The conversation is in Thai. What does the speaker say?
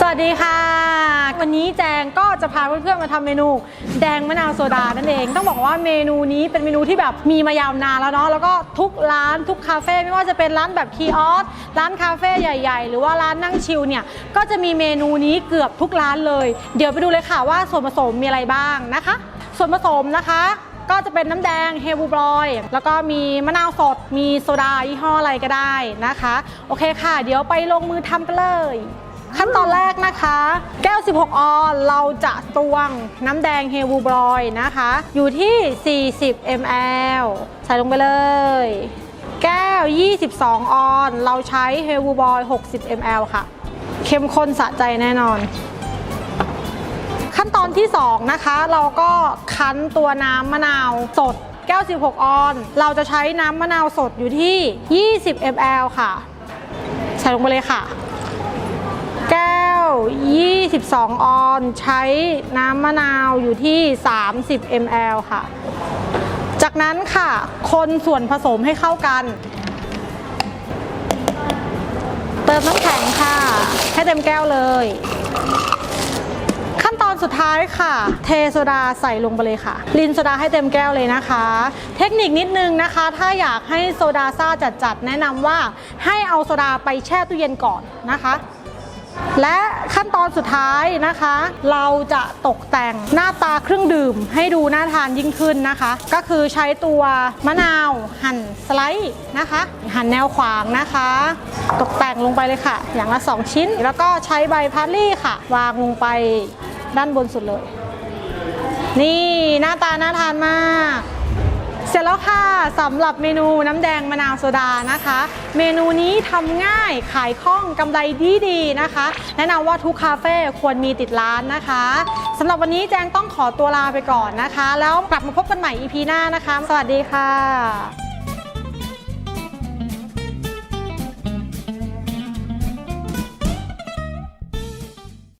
สวัสดีค่ะ วันนี้แจงก็จะพาเพื่อนๆมาทำเมนู แดงมะนาวโซดานั่นเอง ต้องบอกว่าเมนูนี้เป็นเมนูที่แบบมีมายาวนานแล้วเนาะแล้วก็ทุกร้านทุกคาเฟ่ไม่ว่าจะเป็นร้านแบบคีออสร้านคาเฟ่ใหญ่ ๆ หรือว่าร้านนั่งชิลเนี่ยก็จะมีเมนูนี้เกือบทุกร้านเลย เดี๋ยวไปดูเลยค่ะว่าส่วนผสมมีอะไรบ้างนะคะ ส่วนผสมนะคะก็จะเป็นน้ำแดงเฮบูบรอย แล้วก็มีมะนาวสด มีโซดายี่ห้ออะไรก็ได้นะคะ โอเคค่ะ เดี๋ยวไปลงมือทำกันเลย ขั้นตอนแรกนะคะ แก้ว 16 ออนเราจะตวงน้ำแดงเฮลูบรอยนะคะ อยู่ที่ 40 ml ใส่ลงไปเลย แก้ว 22 ออน เราใช้เฮลูบรอย 60 ml ค่ะ เข้มข้นสะใจแน่นอน ขั้นตอนที่ 2 นะคะ เราก็คั้นตัวน้ำมะนาวสดแก้ว 16 ออน เราจะใช้น้ำมะนาวสดอยู่ที่ 20 ml ค่ะ ใส่ลงไปเลยค่ะ 22ออน ใช้น้ำมะนาวอยู่ที่ 30 ml ค่ะ จากนั้นค่ะ คนส่วนผสมให้เข้ากัน เติมน้ำแข็งค่ะ ให้เต็มแก้วเลย ขั้นตอนสุดท้ายค่ะ เทโซดาใส่ลงไปเลยค่ะ ลินโซดาให้เต็มแก้วเลยนะคะ เทคนิคนิดนึงนะคะ ถ้าอยากให้โซดาซ่าจัดๆ แนะนำว่าให้เอาโซดาไปแช่ตู้เย็นก่อนนะคะ และขั้นตอนสุดท้ายนะคะ เราจะตกแต่งหน้าตาเครื่องดื่มให้ดูน่าทานยิ่งขึ้นนะคะ ก็คือใช้ตัวมะนาวหั่นสไลด์นะคะ หั่นแนวขวางนะคะ ตกแต่งลงไปเลยค่ะ อย่างละ 2 ชิ้น แล้วก็ใช้ใบพาร์ลี่ค่ะ วางลงไปด้านบนสุดเลย นี่หน้าตาน่าทานมาก เสร็จแล้วค่ะสำหรับเมนูน้ำแดงมะนาวโซดานะคะ เมนูนี้ทำง่ายขายคล่องกำไรดีดีๆนะคะ แนะนำว่าทุกคาเฟ่ควรมีติดร้านนะคะสำหรับวันนี้แจงต้องขอตัวลาไปก่อนนะคะ แล้วกลับมาพบกันใหม่ EP หน้านะคะ สวัสดีค่ะ